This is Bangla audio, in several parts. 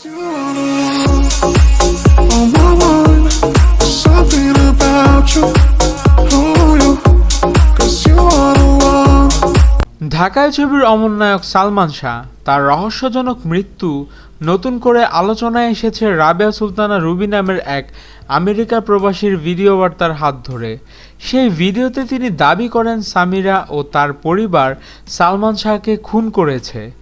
ঢাকায় ছবির অমর নায়ক সালমান শাহ, তার রহস্যজনক মৃত্যু নতুন করে আলোচনায় এসেছে রাবেয়া সুলতানা রুবি নামের এক আমেরিকা প্রবাসীর ভিডিও বার্তার হাত ধরে। সেই ভিডিওতে তিনি দাবি করেন সামিরা ও তার পরিবার সালমান শাহকে খুন করেছে।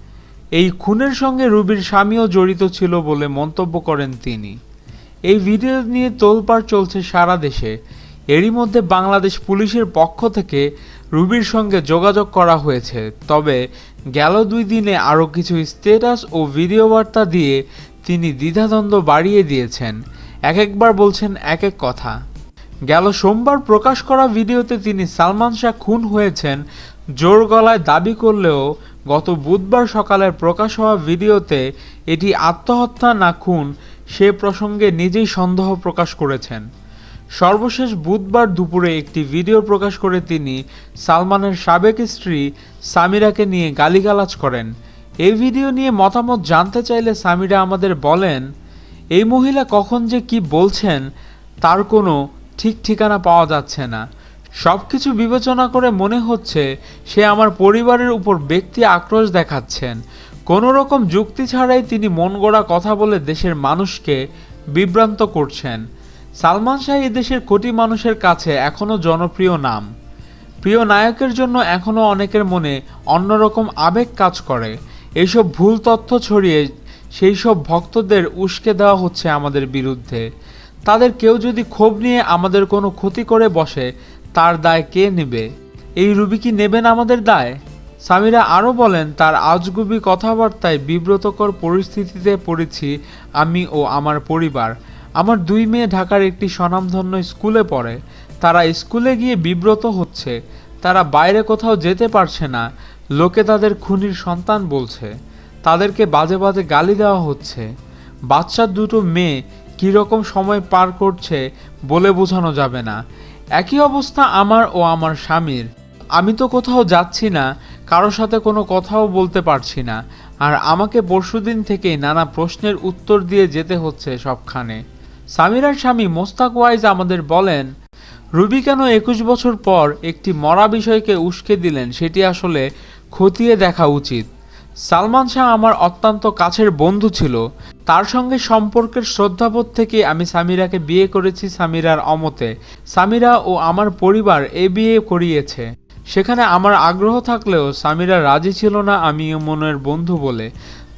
এই খুনের সঙ্গে রুবির স্বামীও জড়িত ছিল বলে মন্তব্য করেন তিনি। এই ভিডিও নিয়ে তোলপাড় চলছে সারা দেশে। এরই মধ্যে বাংলাদেশ পুলিশের পক্ষ থেকে রুবির সঙ্গে যোগাযোগ করা হয়েছে। তবে গেল দুই দিনে আরও কিছু স্ট্যাটাস ও ভিডিও বার্তা দিয়ে তিনি দ্বিধাদ্বন্দ্ব বাড়িয়ে দিয়েছেন। এক একবার বলছেন এক এক কথা। গেল সোমবার প্রকাশ করা ভিডিওতে তিনি সালমান শাহ খুন হয়েছেন, জোর গলায় দাবি করলেও গত বুধবার সকালের প্রকাশ হওয়া ভিডিওতে এটি আত্মহত্যা না খুন, সে প্রসঙ্গে নিজেই সন্দেহ প্রকাশ করেছেন। সর্বশেষ বুধবার দুপুরে একটি ভিডিও প্রকাশ করে তিনি সালমানের সাবেক স্ত্রী সামিরাকে নিয়ে গালিগালাজ করেন। এই ভিডিও নিয়ে মতামত জানতে চাইলে সামিরা আমাদের বলেন, এই মহিলা কখন যে কি বলছেন তার কোনো ঠিক ঠিকানা পাওয়া যাচ্ছে না। সব কিছু বিবেচনা করে মনে হচ্ছে সে আমার পরিবারের উপর ব্যক্তি আক্রোশ দেখাচ্ছেন। কোনো রকম যুক্তি ছাড়াই তিনি মন গড়া কথা বলে দেশের মানুষকে বিভ্রান্ত করছেন। সালমান শাহ দেশের কোটি মানুষের কাছে এখনও জনপ্রিয় নাম। প্রিয় নায়কের জন্য এখনও অনেকের মনে অন্যরকম আবেগ কাজ করে। এইসব ভুল তথ্য ছড়িয়ে সেই সব ভক্তদের উস্কে দেওয়া হচ্ছে আমাদের বিরুদ্ধে। তাদের কেউ যদি ক্ষোভ নিয়ে আমাদের কোনো ক্ষতি করে বসে তার দায় কে নেবে? এই রুবি কি নেবেন আমাদের দায়? সামিরা আরও বলেন, তার আজগুবি কথাবার্তায় বিব্রতকর পরিস্থিতিতে পড়েছি আমি ও আমার পরিবার। আমার দুই মেয়ে ঢাকার একটি স্বনামধন্য স্কুলে পড়ে। তারা স্কুলে গিয়ে বিব্রত হচ্ছে। তারা বাইরে কোথাও যেতে পারছে না। লোকে তাদের খুনির সন্তান বলছে। তাদেরকে বাজে বাজে গালি দেওয়া হচ্ছে। বাচ্চার দুটো মেয়ে কীরকম সময় পার করছে বলে বোঝানো যাবে না। একই অবস্থা আমার ও আমার স্বামীর। আমি তো কোথাও যাচ্ছি না কারোর সাথে কোনো কথাও বলতে পারছি না, আর আমাকে পরশুদিন থেকেই নানা প্রশ্নের উত্তর দিয়ে যেতে হচ্ছে সবখানে। সামিরার স্বামী মোস্তাক ওয়াইজ আমাদের বলেন, রুবি কেন একুশ বছর পর একটি মরা বিষয়কে উস্কে দিলেন, সেটি আসলে খতিয়ে দেখা উচিত। সালমান শাহ আমার অত্যন্ত কাছের বন্ধু ছিল। তার সঙ্গে সম্পর্কের শ্রদ্ধাবোধ থেকে আমি সামিরাকে বিয়ে করেছি সামিরার অমতে। সামিরা ও আমার পরিবার এ বিয়ে করিয়েছে। সেখানে আমার আগ্রহ থাকলেও সামিরা রাজি ছিল না আমি ইমনের বন্ধু বলে।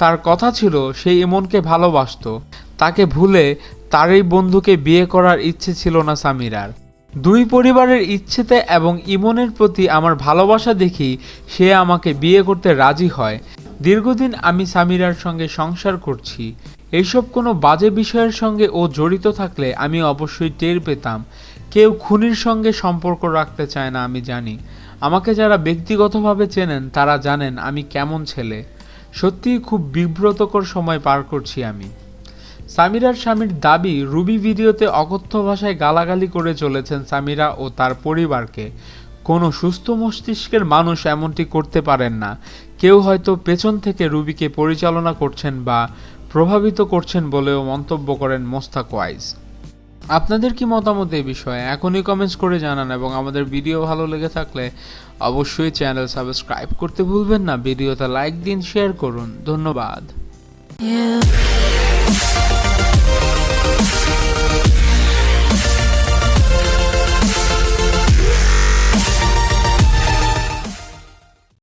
তার কথা ছিল সেই ইমনকে ভালোবাসতো। তাকে ভুলে তার এই বন্ধুকে বিয়ে করার ইচ্ছে ছিল না সামিরার। দুই পরিবারের ইচ্ছেতে এবং ইমনের প্রতি আমার ভালোবাসা দেখি সে আমাকে বিয়ে করতে রাজি হয়। দীর্ঘদিন আমি সামিরার সঙ্গে সংসার করছি। এইসব কোনো বাজে বিষয়ের সঙ্গে ও জড়িত থাকলে আমি অবশ্যই টের পেতাম। কেউ খুনির সঙ্গে সম্পর্ক রাখতে চায় না, আমি জানি। আমাকে যারা ব্যক্তিগতভাবে চেনেন, তারা জানেন আমি কেমন ছেলে। সত্যিই খুব বিব্রতকর সময় পার করছি আমি। সামিরার স্বামীর দাবি, রুবি ভিডিওতে অকথ্য ভাষায় গালাগালি করে চলেছেন সামিরা ও তার পরিবারকে। কোনো সুস্থ মস্তিষ্কের মানুষ এমনটি করতে পারেন না। কেউ হয়তো পেছন থেকে রুবিকে পরিচালনা করছেন বা প্রভাবিত করছেন বলেও মন্তব্য করেন মোস্তাক ওয়াইজ। আপনাদের কি মতামত এই বিষয়ে? এখনই কমেন্টস করে জানান এবং আমাদের ভিডিও ভালো লেগে থাকলে অবশ্যই চ্যানেল সাবস্ক্রাইব করতে ভুলবেন না। ভিডিওতে লাইক দিন শেয়ার করুন। ধন্যবাদ।